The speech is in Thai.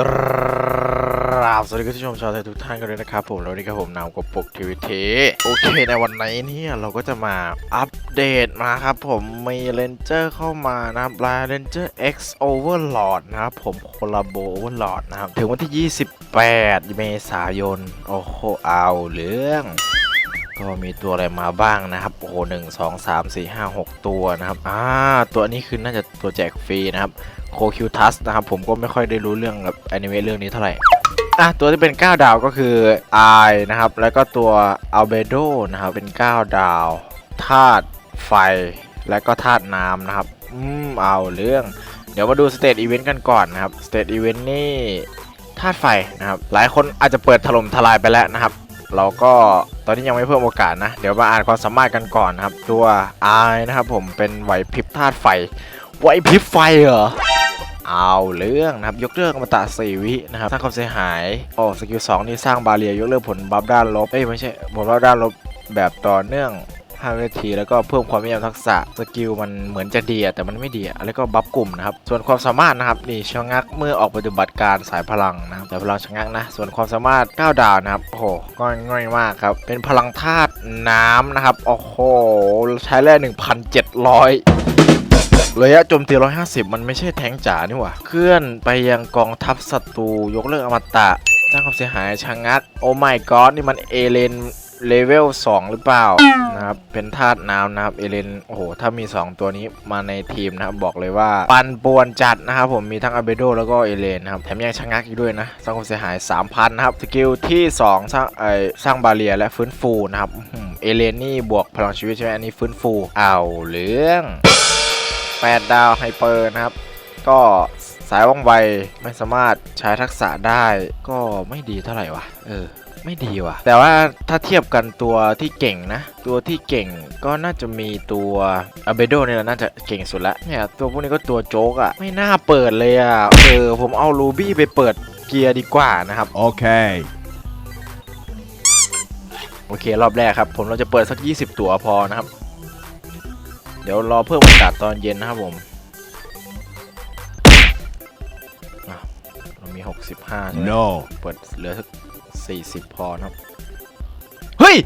กราบสวัสดีคุณผู้ชมชาวไทยทุกท่านกันเลยนะครับผมแล้ววันนี้ครับผมนาวกบปกทีวีเทโอเคในวันนี้เนี่ยเราก็จะมาอัปเดตมาครับผมมีเลนเจอร์เข้ามานะครับลายเลนเจอร์ X Overlord นะครับผมโคลาโบ Overlord นะครับ ถึงวันที่ 28 เมษายน โอ้โหเอาเรื่อง ก็มีตัวอะไรมาบ้างนะครับโอ้โหหนึ่งสองสามสี่ห้าหกตัวนะครับอ่าตัวนี้คือน่าจะตัวแจกฟรีนะครับโคคิวทัสนะครับผมก็ไม่ค่อยได้รู้เรื่องกับแอนิเมะเรื่องนี้เท่าไหร่อะตัวที่เป็น 9 ดาวก็คือไอนะครับ แล้วก็ตัวอัลเบโดนะครับเป็น 9 ดาวธาตุไฟ และก็ธาตุน้ำนะครับ อืมเอาเรื่อง เดี๋ยวมาดูสเต e อีเวนต์กันก่อนนะครับสเต e อีเวนต์นี่ธาตุไฟนะครับ หลายคนอาจจะเปิดถล่มทลายไปแล้วนะครับ เราก็ ตอนนี้ยังไม่เพิ่มโอกาสนะ เดี๋ยวมาอ่านความสามารถกันก่อนนะครับ ตัว I นะครับผมเป็นไหวพริบธาตุไฟ ไหวพริบไฟเหรอ เอาเรื่องนะครับ ยกเลิกอมตะสี่วินะครับ สร้างความเสียหายโอ้สกิลสองนี่สร้างบาเรียยกเลิกผลบัฟด้านลบ เอ้ยไม่ใช่ผลบัฟด้านลบแบบต่อเนื่อง 5นาที แล้วก็เพิ่มความแม่นยำทักษะสกิลมันเหมือนจะดีแต่มันไม่ดีอะแล้วก็บัฟกลุ่มนะครับ ส่วนความสามารถนะครับนี่ชะงักเมื่อออกปฏิบัติการสายพลังนะครับสายพลังชะงักนะ ส่วนความสามารถ 9 ดาวนะครับโอ้โหง่อยง่อยมากครับ เป็นพลังธาตุน้ำนะครับโอ้โหใช้แร่1,700ระยะโจมตี 150 มันไม่ใช่แทงจ๋านี่หว่า เคลื่อนไปยังกองทัพศัตรู ยกเลิกอมตะสร้างความเสียหายชะงัก โอ้ my god นี่มันเอเลนเลเวล2 หรือเปล่านะครับ เป็นธาตุน้ำนะครับ เอเลน โอ้โห ถ้ามี 2 ตัวนี้มาในทีมนะครับ บอกเลยว่า ปันป่วนจัดนะครับผม มีทั้งอาเบโดแล้วก็เอเลนนะครับ แถมยังชะงักอีกด้วยนะ สร้างความเสียหาย 3,000 นะครับ สกิลที่ 2 สร้างไอสร้างบาเรียและฟื้นฟูนะครับ เอเลนนี่บวกพลังชีวิตใช่ไหมอันนี้ฟื้นฟู เอาเรื่อง 8 ดาวไฮเปอร์นะครับ ก็สายว่องไวไม่สามารถใช้ทักษะได้ก็ไม่ดีเท่าไหร่วะเออไม่ดีว่ะ แต่ว่าถ้าเทียบกันตัวที่เก่งนะ ตัวที่เก่งก็น่าจะมีตัวอาเบโดเนี่ยแหละน่าจะเก่งสุดละเนี่ยตัวพวกนี้ก็ตัวโจ๊กอะ่ะไม่น่าเปิดเลยอะ่ะเออผมเอารูบี้ไปเปิดเกียร์ดีกว่านะครับ Okay. โอเค รอบแรกครับ ผมเราจะเปิดสัก 20 ตัวพอนะครับ เดี๋ยวรอเพิ่มโอกาสตอนเย็นนะครับผม มันมี 65 ใช่ไหม no เปิดเหลือสัก40 พอนะครับ เฮ้ย